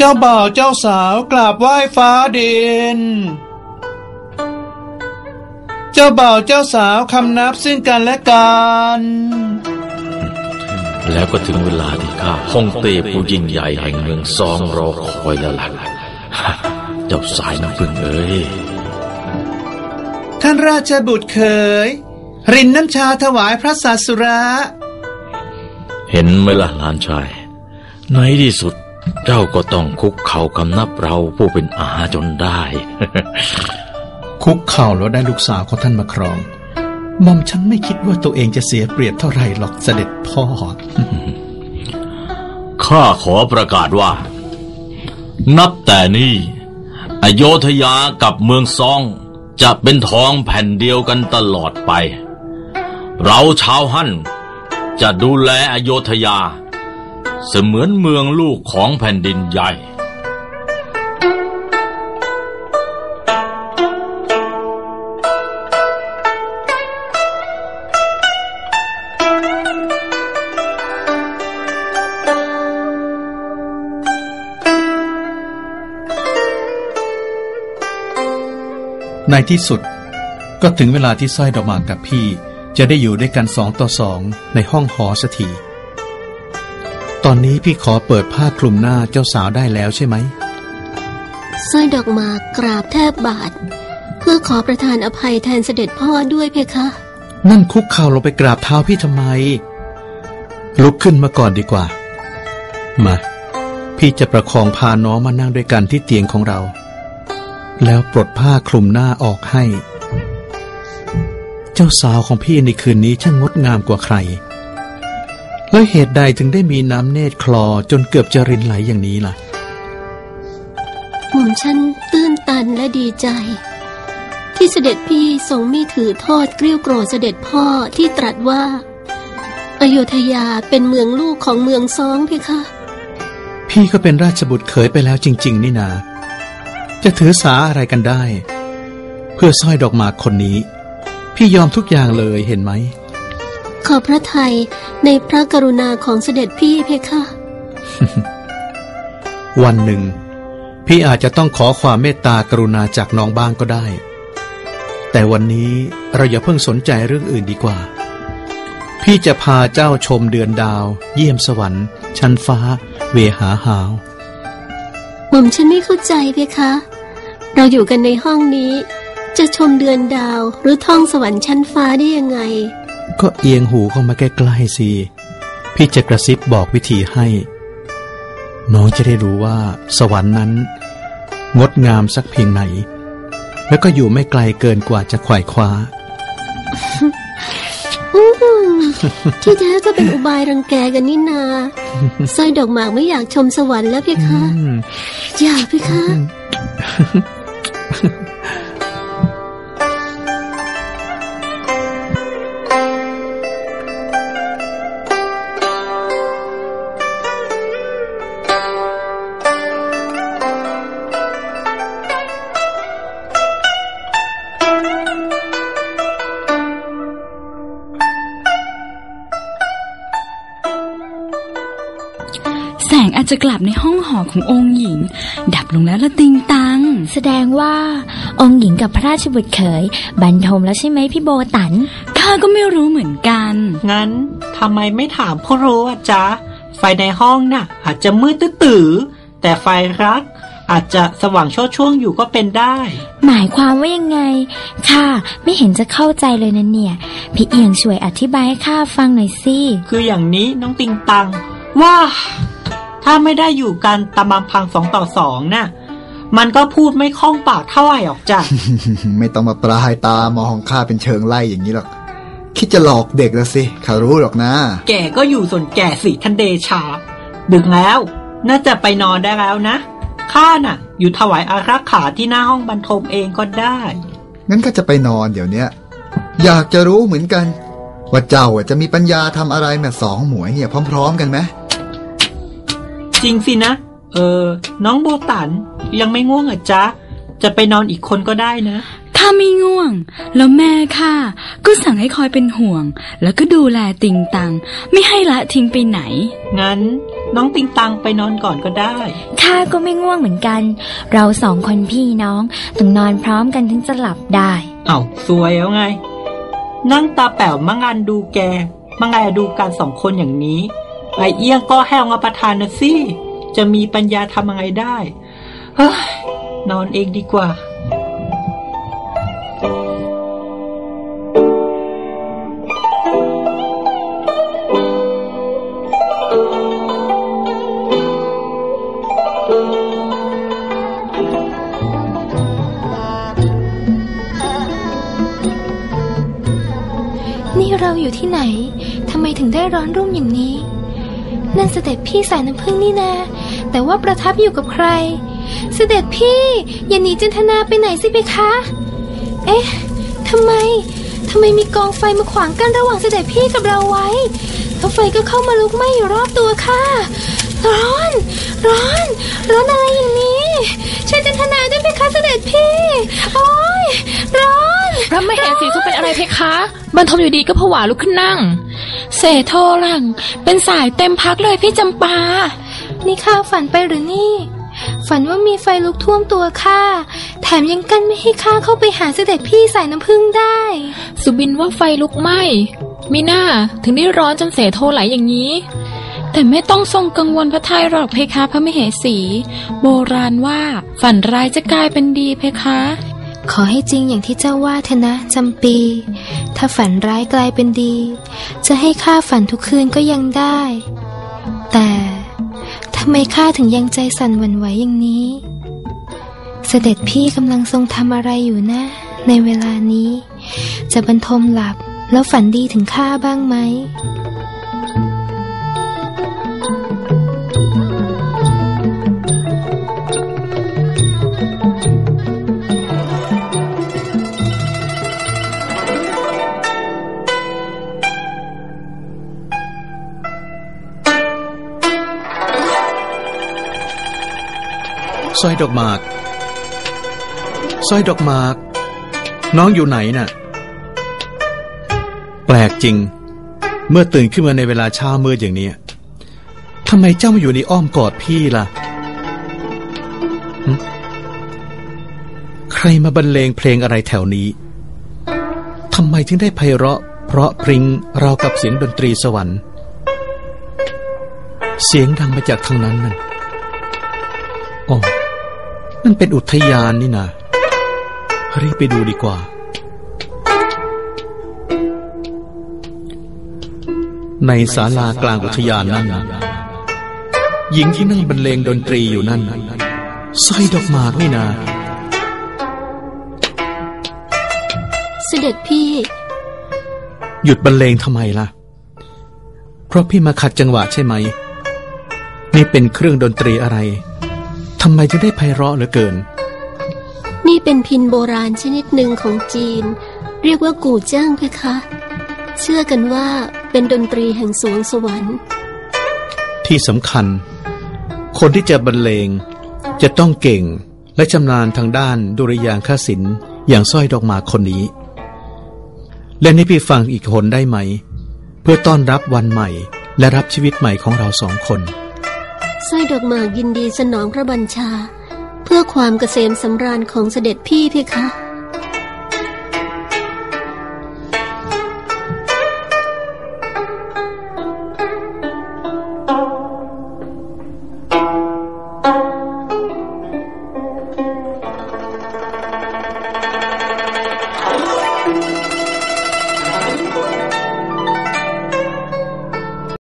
เจ้าบ่าวเจ้าสาวกราบไหว้ฟ้าดิน เจ้าบ่าวเจ้าสาวคำนับซึ่งกันและกัน แล้วก็ถึงเวลาที่ข้าฮ่องเต้ผู้ยิ่งใหญ่แห่งเมืองซองรอคอยแล้วล่ะเจ้าสายน้ำพึ่งเอ้ย ท่านราชบุตรเคย รินน้ำชาถวายพระศาสุระ เห็นไหมล่ะหลานชาย ในที่สุด เจ้าก็ต้องคุกเข่าคำนับเราผู้เป็นอาจนได้ คุกเข่าแล้วได้ลูกสาวของท่านมาครองหม่อมฉันไม่คิดว่าตัวเองจะเสียเปรียบเท่าไรหรอกเสด็จพ่อ ข้าขอประกาศว่า นับแต่นี้อโยธยากับเมืองซอง จะเป็นท้องแผ่นเดียวกันตลอดไป เราชาวฮั่นจะดูแลอโยธยา เสมือนเมืองลูกของแผ่นดินใหญ่ ในที่สุดก็ถึงเวลาที่สร้อยดอกหมากกับพี่ จะได้อยู่ด้วยกันสองต่อสองในห้องหอสักที ตอนนี้พี่ขอเปิดผ้าคลุมหน้าเจ้าสาวได้แล้วใช่ไหมสร้อยดอกหมากกราบแทบบาท เพื่อขอประทานอภัยแทนเสด็จพ่อด้วยเพคะ นั่นคุกเข่าลงไปกราบเท้าพี่ทำไม ลุกขึ้นมาก่อนดีกว่า มา พี่จะประคองพาน้องมานั่งด้วยกันที่เตียงของเรา แล้วปลดผ้าคลุมหน้าออกให้ เจ้าสาวของพี่ในคืนนี้ช่างงดงามกว่าใคร แล้วเหตุใดถึงได้มีน้ำเนตรคลอจนเกือบจะรินไหลอย่างนี้ล่ะหม่อมฉันตื้นตันและดีใจ ที่เสด็จพี่ทรงไม่ถือโทษเกลี้ยวโกรธเสด็จพ่อที่ตรัสว่า อโยธยาเป็นเมืองลูกของเมืองซองเพคะพี่ก็เป็นราชบุตรเขยไปแล้วจริง ๆ นี่นา จะถือสาอะไรกันได้ เพื่อสร้อยดอกหมากคนนี้ พี่ยอมทุกอย่างเลยเห็นไหม ขอพระทัยในพระกรุณาของเสด็จพี่เพคะ วันหนึ่ง พี่อาจจะต้องขอความเมตตากรุณาจากน้องบ้างก็ได้ แต่วันนี้เราอย่าเพิ่งสนใจเรื่องอื่นดีกว่า พี่จะพาเจ้าชมเดือนดาว เยี่ยมสวรรค์ ชั้นฟ้า เวหาหาวหม่อมฉันไม่เข้าใจเพคะ เราอยู่กันในห้องนี้ จะชมเดือนดาวหรือท่องสวรรค์ชั้นฟ้าได้ยังไง ก็เอียงหูเข้ามาใกล้ๆสิ พี่จะกระซิบบอกวิธีให้ น้องจะได้รู้ว่า สวรรค์นั้น งดงามสักเพียงไหน แล้วก็อยู่ไม่ไกลเกินกว่าจะไขว่คว้าอื้อหือที่แท้ก็เป็นอุบายรังแกกันนี่นาสร้อยดอกหมากไม่อยากชมสวรรค์แล้วเพคะอืมอยากเพคะ งอาจจะกลับในห้องหอขององค์หญิง ดับลงแล้วละติงตัง แสดงว่า องค์หญิงกับพระราชบุตรเขยบรรทมแล้วใช่ไหมพี่โบตันข้าก็ไม่รู้เหมือนกัน งั้นทำไมไม่ถามผู้รู้อะจ๊ะ ไฟในห้องน่ะ อาจจะมืดตื้อๆแต่ไฟรักอาจจะสว่างโชดช่วงอยู่ก็เป็นได้ หมายความว่ายังไง ค่ะ ไม่เห็นจะเข้าใจเลยนะเนี่ย พี่เอียงช่วยอธิบายให้ข้าฟังหน่อยสิ คืออย่างนี้น้องติงตัง ว่า ถ้าไม่ได้อยู่กันตามลำพังสองต่อสองน่ะ มันก็พูดไม่คล่องปากเท่าไหร่หรอกจ้ะ ไม่ต้องมาปลายตามองข้าเป็นเชิงไล่อย่างนี้หรอก คิดจะหลอกเด็กแล้วสิข้ารู้หรอกนะ แก่ก็อยู่ส่วนแก่สิทันเดชา ดึกแล้ว น่าจะไปนอนได้แล้วนะ ข้าน่ะ อยู่ถวายอารักขาที่หน้าห้องบรรทมเองก็ได้ งั้นก็จะไปนอนเดี๋ยวเนี้ย อยากจะรู้เหมือนกันว่าเจ้าอะจะมีปัญญาทำอะไรแม่สองหมวยเนี่ยพร้อม ๆ กันไหม จริงสินะ เออ น้องโบตันยังไม่ง่วงเหรอจ๊ะ จะไปนอนอีกคนก็ได้นะข้าไม่ง่วง แล้วแม่ข้าก็สั่งให้คอยเป็นห่วง แล้วก็ดูแลติงตัง ไม่ให้ละทิ้งไปไหน งั้น น้องติงตังไปนอนก่อนก็ได้ข้าก็ไม่ง่วงเหมือนกัน เราสองคนพี่น้องต้องนอนพร้อมกันถึงจะหลับได้ เอา้าสวยแล้วไง นั่งตาแป๋วมางานดูแกมางานดูการสองคนอย่างนี้ ไอเอี้ยงก็แห้วมาประทานนะสิ จะมีปัญญาทำยังไงได้ เฮ้ย นอนเองดีกว่านี่เราอยู่ที่ไหน ทำไมถึงได้ร้อนรุ่มอย่างนี้ นั่นเสด็จพี่สายน้ำพึ่งนี่นา แต่ว่าประทับอยู่กับใคร เสด็จพี่อย่าหนีจันทนาไปไหนสิเพคะ เอ๊ะทำไมทำไมมีกองไฟมาขวางกั้นระหว่างเสด็จพี่กับเราไว้แล้วไฟก็เข้ามาลุกไหม้อยู่รอบตัวค่ะ ร้อน ร้อน ร้อนอะไรอย่างนี้ช่วยจันทนาด้วยเพคะเสด็จพี่ โอ๊ยร้อน พระมเหสีทุกเป็นอะไรเพคะ บรรทมอยู่ดีก็ผวาลุกขึ้นนั่ง เสโทหลัง เป็นสายเต็มพักเลยพี่จำปา นี่ข้าฝันไปหรือนี่ ฝันว่ามีไฟลุกท่วมตัวข้า แถมยังกั้นไม่ให้ข้าเข้าไปหาเสด็จพี่สายน้ำพึ่งได้ สุบินว่าไฟลุกไหม้มิน่าถึงได้ร้อนจนเสโทไหลอย่างนี้แต่ไม่ต้องทรงกังวลพระทัยหรอกเพคะพระมเหสี โบราณว่าฝันร้ายจะกลายเป็นดีเพคะ ขอให้จริงอย่างที่เจ้าว่าเถอะนะจำปี ถ้าฝันร้ายกลายเป็นดี จะให้ข้าฝันทุกคืนก็ยังได้ แต่ทำไมข้าถึงยังใจสั่นหวั่นไหวอย่างนี้ เสด็จพี่กำลังทรงทำอะไรอยู่นะ ในเวลานี้ จะบรรทมหลับแล้วฝันดีถึงข้าบ้างไหม สร้อยดอกหมากสร้อยดอกหมาก น้องอยู่ไหนน่ะ แปลกจริง เมื่อตื่นขึ้นมาในเวลาเช้ามืดอย่างนี้ทำไมเจ้ามาอยู่ในอ้อมกอดพี่ล่ะ ใครมาบรรเลงเพลงอะไรแถวนี้ทำไมถึงได้ไพเราะ เพราะพริ้งรากับเสียงดนตรีสวรรค์ เสียงดังมาจากทางนั้นนั่นอ๋อ นั่นเป็นอุทยานนี่นะรีบไปดูดีกว่า ในศาลากลางอุทยานนั่นหญิงที่นั่งบรรเลงดนตรีอยู่นั่นสร้อยดอกหมากนี่นาเสด็จพี่ หยุดบรรเลงทำไมล่ะ เพราะพี่มาขัดจังหวะใช่ไหม นี่เป็นเครื่องดนตรีอะไร ทำไมถึงได้ไพเราะเหลือเกิน นี่เป็นพินโบราณชนิดหนึ่งของจีน เรียกว่ากู่เจิ้งเพคะ เชื่อกันว่าเป็นดนตรีแห่งสวงสวรรค์ ที่สำคัญ คนที่จะบรรเลง จะต้องเก่งและชำนาญทางด้านดุริยางคศิลป์อย่างสร้อยดอกหมากคนนี้เล่นให้พี่ฟังอีกคนได้ไหม เพื่อต้อนรับวันใหม่และรับชีวิตใหม่ของเราสองคน สร้อยดอกหมากยินดีสนองพระบัญชา เพื่อความเกษมสำราญของเสด็จพี่เพคะ